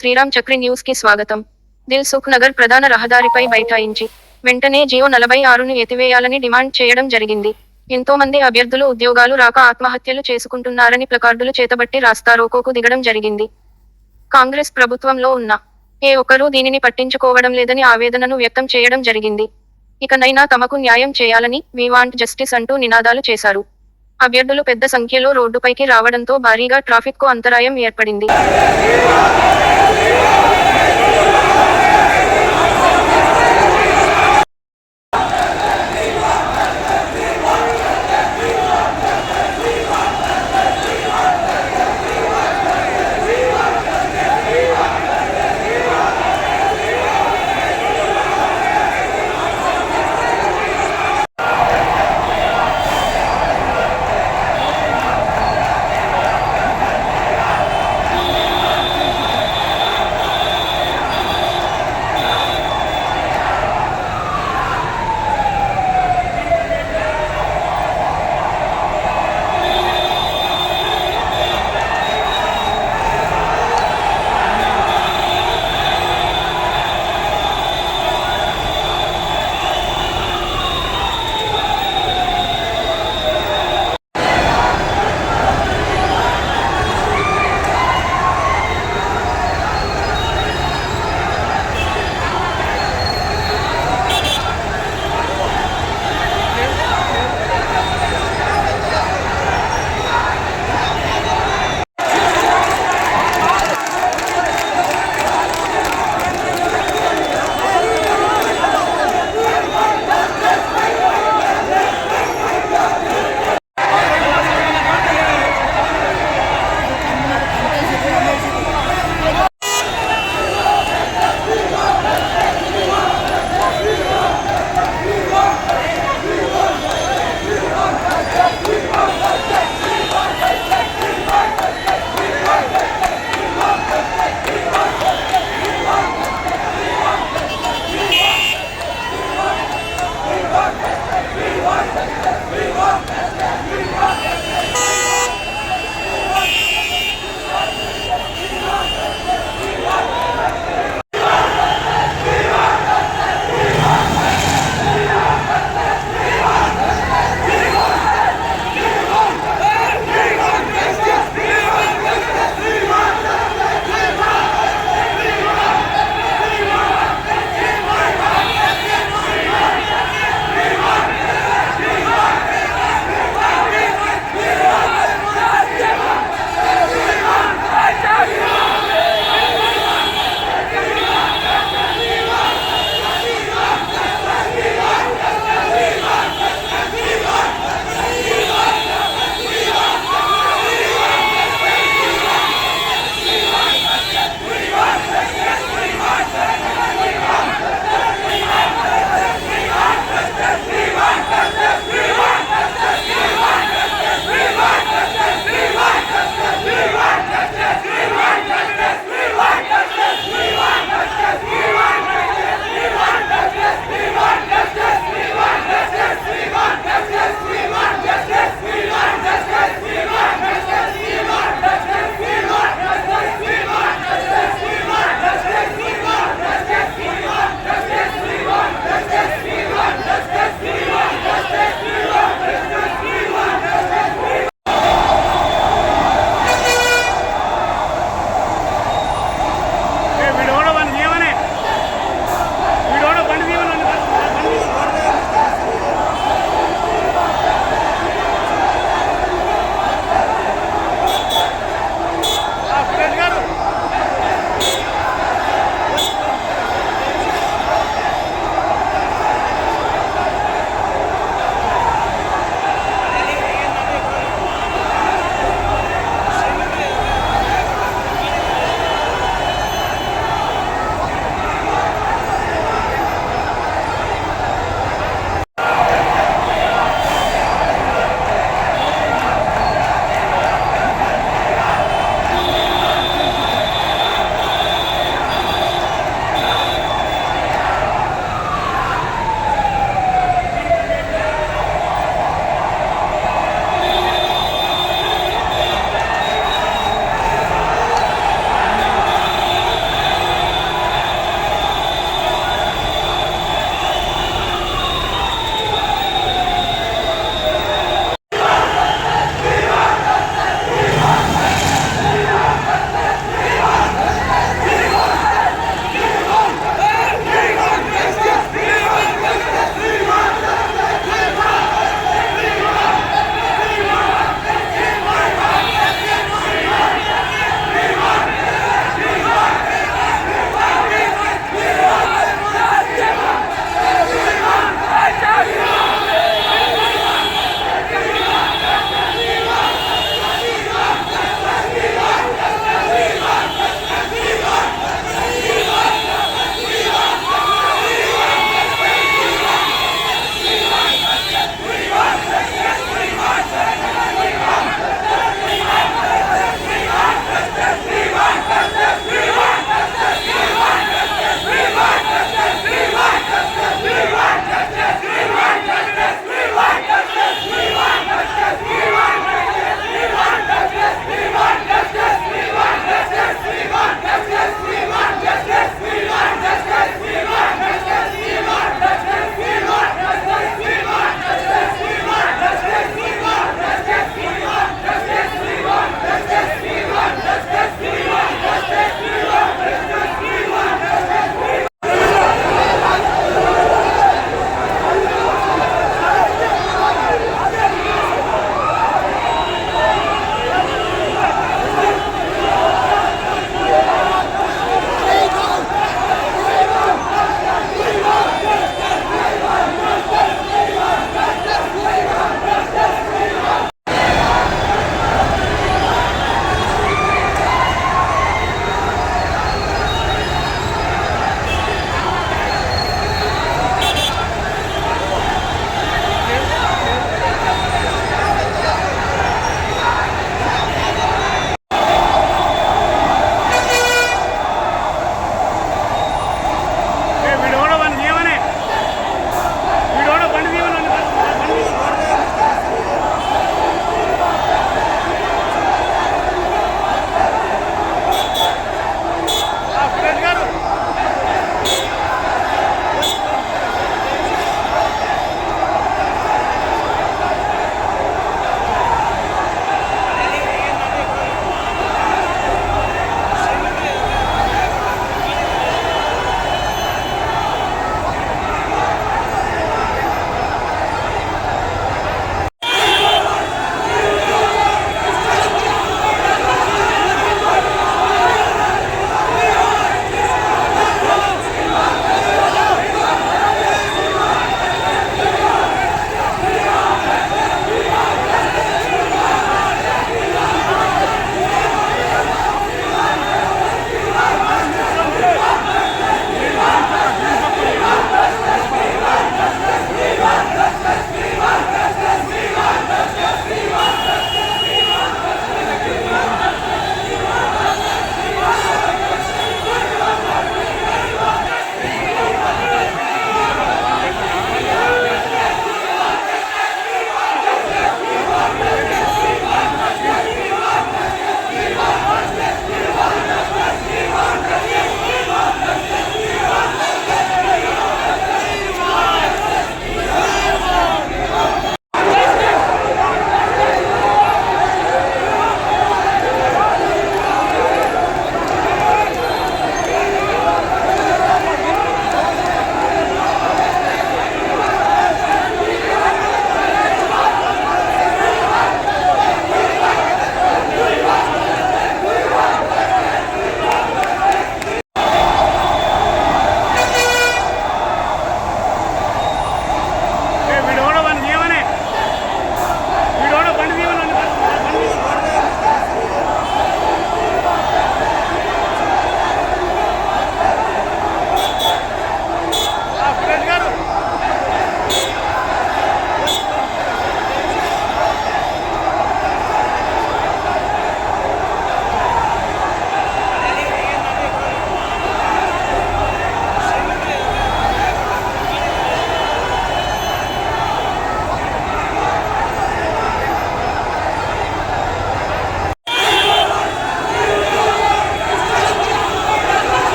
శ్రీరామ్ చక్రి న్యూస్కి స్వాగతం. దిల్ సుఖ్ నగర్ ప్రధాన రహదారిపై బైఠాయించి వెంటనే జియో నలభై ఆరును ఎత్తివేయాలని డిమాండ్ చేయడం జరిగింది. ఎంతో మంది అభ్యర్థులు ఉద్యోగాలు రాక ఆత్మహత్యలు చేసుకుంటున్నారని ప్లకార్డులు చేతబట్టి రాస్తారోకోకు దిగడం జరిగింది. కాంగ్రెస్ ప్రభుత్వంలో ఉన్న ఏ ఒక్కరూ దీనిని పట్టించుకోవడం లేదని ఆవేదనను వ్యక్తం చేయడం జరిగింది. ఇకనైనా తమకు న్యాయం చేయాలని వి వాంట్ జస్టిస్ అంటూ నినాదాలు చేశారు. అభ్యర్థులు పెద్ద సంఖ్యలో రోడ్డుపైకి రావడంతో భారీగా ట్రాఫిక్కు అంతరాయం ఏర్పడింది.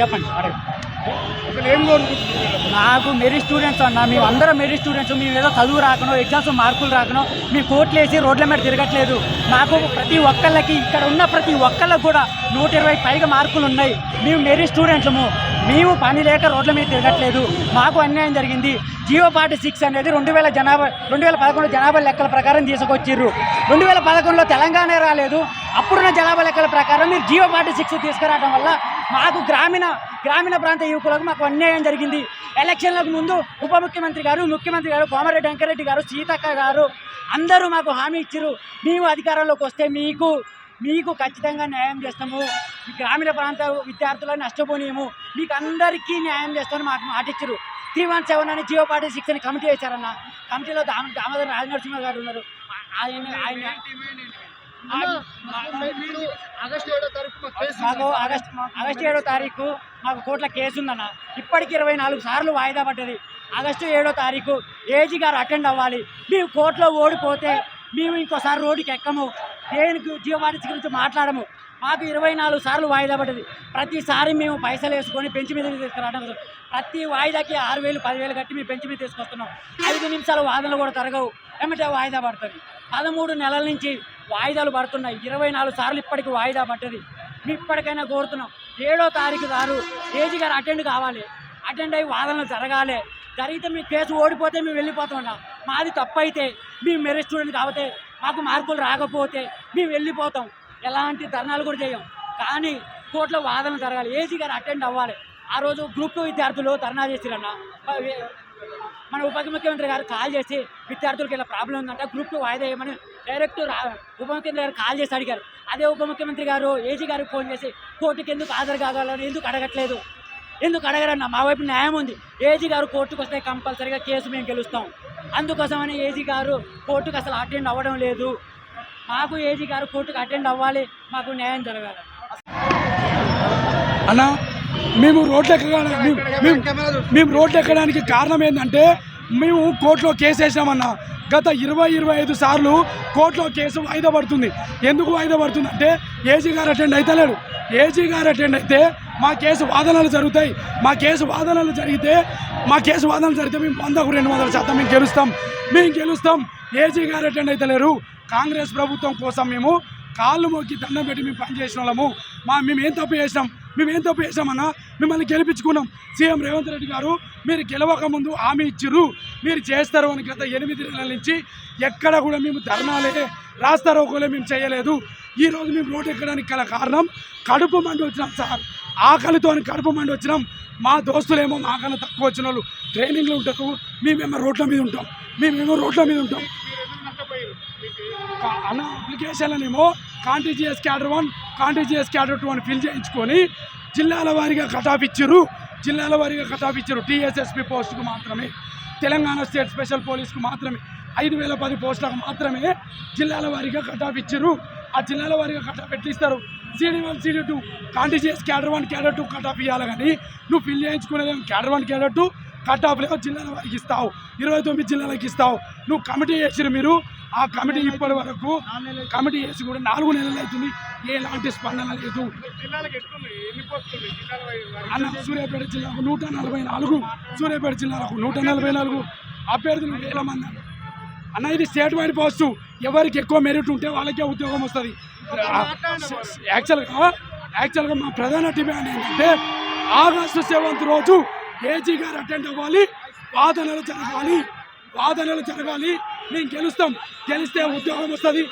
చెప్పండి నాకు మెరిట్ స్టూడెంట్స్ అన్న మేము అందరం మెరిట్ స్టూడెంట్స్ మేము ఏదో చదువు రాకనో ఎగ్జామ్స్ మార్కులు రాకనో మీ కోట్లు వేసి రోడ్ల మీద తిరగట్లేదు. మాకు ప్రతి ఒక్కళ్ళకి ఇక్కడ ఉన్న ప్రతి ఒక్కళ్ళకి కూడా నూట ఇరవై పైగా మార్కులు ఉన్నాయి. మేము మెరిట్ స్టూడెంట్లము మేము పని లేక రోడ్ల మీద తిరగట్లేదు. మాకు అన్యాయం జరిగింది. జియో పార్టీ సిక్స్ అనేది రెండు వేల జనాభా రెండు వేల పదకొండు జనాభా లెక్కల ప్రకారం తీసుకొచ్చిర్రు. రెండు వేల పదకొండులో తెలంగాణ రాలేదు. అప్పుడున్న జనాభా లెక్కల ప్రకారం మీరు జియో పార్టీ సిక్స్ తీసుకురావడం వల్ల మాకు గ్రామీణ గ్రామీణ ప్రాంత యువకులకు మాకు అన్యాయం జరిగింది. ఎలక్షన్లకు ముందు ఉప ముఖ్యమంత్రి గారు ముఖ్యమంత్రి గారు కోమారెడ్డి వెంకరెడ్డి గారు సీతక్క గారు అందరూ మాకు హామీ ఇచ్చారు మేము అధికారంలోకి వస్తే మీకు మీకు ఖచ్చితంగా న్యాయం చేస్తాము. గ్రామీణ ప్రాంత విద్యార్థులను నష్టపోనీయము. మీకు అందరికీ న్యాయం చేస్తామని మాకు మాటిచ్చారు త్రీ వన్ సెవెన్ అని జియో పార్టీ సిక్స్ అని కమిటీ వేశారన్న. కమిటీలో దామ దామోదర్ రాజనరసింహ గారు ఉన్నారు. ఆయన ఆయన ఆగస్టు ఏడో తారీఖు మాకు. ఆగస్ట్ ఆగస్టు ఏడో తారీఖు మాకు కోర్టులో కేసు ఉందన్న. ఇప్పటికి ఇరవై నాలుగు సార్లు వాయిదా పడ్డది. ఆగస్టు ఏడో తారీఖు ఏజీ గారు అటెండ్ అవ్వాలి. మేము కోర్టులో ఓడిపోతే మేము ఇంకోసారి రోడ్డుకి ఎక్కము. దేనికి జీవవాణిజ్య గురించి మాట్లాడము. మాకు ఇరవై నాలుగు సార్లు వాయిదా పడ్డది. ప్రతిసారి మేము పైసలు వేసుకొని పెంచి మీద తీసుకురావడం. ప్రతి వాయిదాకి ఆరు వేలు పదివేలు కట్టి మేము పెంచి మీద తీసుకొస్తున్నాం. ఐదు నిమిషాలు వాదనలు కూడా తరగవు. ఏమంటే వాయిదా పడుతుంది? పదమూడు నెలల నుంచి వాయిదాలు పడుతున్నాయి. ఇరవై నాలుగు సార్లు ఇప్పటికి వాయిదా పడ్డది. మేము ఇప్పటికైనా కోరుతున్నాం. ఏడో తారీఖు గారు ఏజీ గారు అటెండ్ కావాలి. అటెండ్ అయ్యి వాదనలు జరగాలి. జరిగితే మీ కేసు ఓడిపోతే మేము వెళ్ళిపోతాం మాది తప్పైతే మేము మెరిట్ స్టూడెంట్ కాబట్టి మాకు మార్కులు రాకపోతే మేము వెళ్ళిపోతాం. ఎలాంటి ధర్నాలు కూడా చేయం. కానీ కోర్టులో వాదన జరగాలి. ఏజీ గారు అటెండ్ అవ్వాలి. ఆ రోజు గ్రూప్ టూ విద్యార్థులు ధర్నా చేసిరన్న. మన ఉప ముఖ్యమంత్రి గారు కాల్ చేసి విద్యార్థులకు ఇలా ప్రాబ్లం ఉందంటే గ్రూప్ టూ వాయిదా వేయమని డైరెక్ట్ ఉప ముఖ్యమంత్రి గారు కాల్ చేసి అడిగారు. అదే ఉప ముఖ్యమంత్రి గారు ఏజీ గారికి ఫోన్ చేసి కోర్టుకి ఎందుకు హాజరు కాగలని ఎందుకు అడగట్లేదు? ఎందుకు అడగరన్న మా వైపు న్యాయం ఉంది. ఏజీ గారు కోర్టుకు వస్తే కంపల్సరీగా కేసు మేము గెలుస్తాం. అందుకోసమని ఏజీ గారు కోర్టుకు అసలు అటెండ్ అవ్వడం లేదు. మాకు ఏజీ గారు కోర్టుకు అటెండ్ అవ్వాలి మాకు న్యాయం జరగాలి. అన్నా మేము రోడ్లు ఎక్కడానికి మేము- రోడ్లు ఎక్కడానికి కారణం ఏంటంటే మేము కోర్టులో కేసు వేసామన్న. గత ఇరవై ఇరవై ఐదు సార్లు కోర్టులో కేసు వాయిదా పడుతుంది. ఎందుకు వాయిదా పడుతుంది అంటే ఏజీ గారు అటెండ్ అవుతలేడు ఏజీ గారు అటెండ్ అయితే మా కేసు వాదనలు జరుగుతాయి. మా కేసు వాదనలు జరిగితే మా కేసు వాదనలు జరిగితే మేము వందకు రెండు వందల శాతం మేము గెలుస్తాం. మేము గెలుస్తాం. ఏజీ గారు అటెండ్ అవుతలేరు కాంగ్రెస్ ప్రభుత్వం కోసం మేము కాళ్ళు మొక్కి దండం పెట్టి మేము పని చేసిన వాళ్ళము. మా మేము ఏం తప్పు చేసినాం? మేము ఏం తప్పు చేసామన్నా మిమ్మల్ని గెలిపించుకున్నాం. సీఎం రేవంత్ రెడ్డి గారు మీరు గెలవక ముందు హామీ ఇచ్చిర్రు. మీరు చేస్తారు అని గత ఎనిమిది నెలల నుంచి ఎక్కడ కూడా మేము ధర్నాలే రాస్తారు ఒకవేళ మేము చేయలేదు. ఈరోజు మేము రోడ్డు ఎక్కడానికి గల కారణం కడుపు మండి వచ్చినాం సార్. ఆకలితో కడుపు మండి వచ్చినాం. మా దోస్తులేమో మాకన్నా తక్కువ వచ్చిన వాళ్ళు. ట్రైనింగ్లు ఉంటారు. మేమేమో రోడ్ల మీద ఉంటాం. మేమేమో రోడ్ల మీద ఉంటాం. అన్న అప్లికేషన్లనేమో కాంటీజీఎస్ క్యాడర్ వన్ కాంటీజీఎస్ క్యాడర్ టూ అని ఫిల్ చేయించుకొని జిల్లాల వారీగా కటాఫ్ ఇచ్చారు జిల్లాల వారీగా కటాఫ్ ఇచ్చారు టీఎస్ఎస్పి పోస్టుకు మాత్రమే తెలంగాణ స్టేట్ స్పెషల్ పోలీస్కు మాత్రమే ఐదు వేల పది పోస్టులకు మాత్రమే జిల్లాల వారీగా కటాఫ్ ఇచ్చారు ఆ జిల్లాల వారీగా కటాఫ్ పెట్టిస్తారు CD one CD two కాంటీజీఎస్ cadre one cadre two cutoff ఇవ్వాలి కానీ నువ్వు fill చేయించుకునేది cadre one cadre two cut off లేవు జిల్లాల వారికి ఇస్తావు. ఇరవై తొమ్మిది జిల్లాలకు ఇస్తావు. నువ్వు కమిటీ చేసిరు మీరు. ఆ కమిటీ ఇప్పటి వరకు కమిటీ వేసి కూడా నాలుగు నెలలు అవుతుంది. ఎలాంటి స్పందన లేదు. అన్న సూర్యాపేట జిల్లాకు నూట నలభై నాలుగు సూర్యాపేట జిల్లాలకు నూట నలభై నాలుగు. అభ్యర్థులు వేల మంది అన్న. అన్న ఇది స్టేట్ వైడ్ పోస్ట్. ఎవరికి ఎక్కువ మెరిట్ ఉంటే వాళ్ళకే ఉద్యోగం వస్తుంది. యాక్చువల్గా యాక్చువల్గా మా ప్రధాన డిమాండ్ ఏంటంటే ఆగస్టు సెవెంత్ రోజు ఏజీ గారు అటెండ్ అవ్వాలి వాదనలు జరగాలి వాదనలు జరగాలి. మేము గెలుస్తాం. గెలిస్తే ఉద్యోగం వస్తుంది.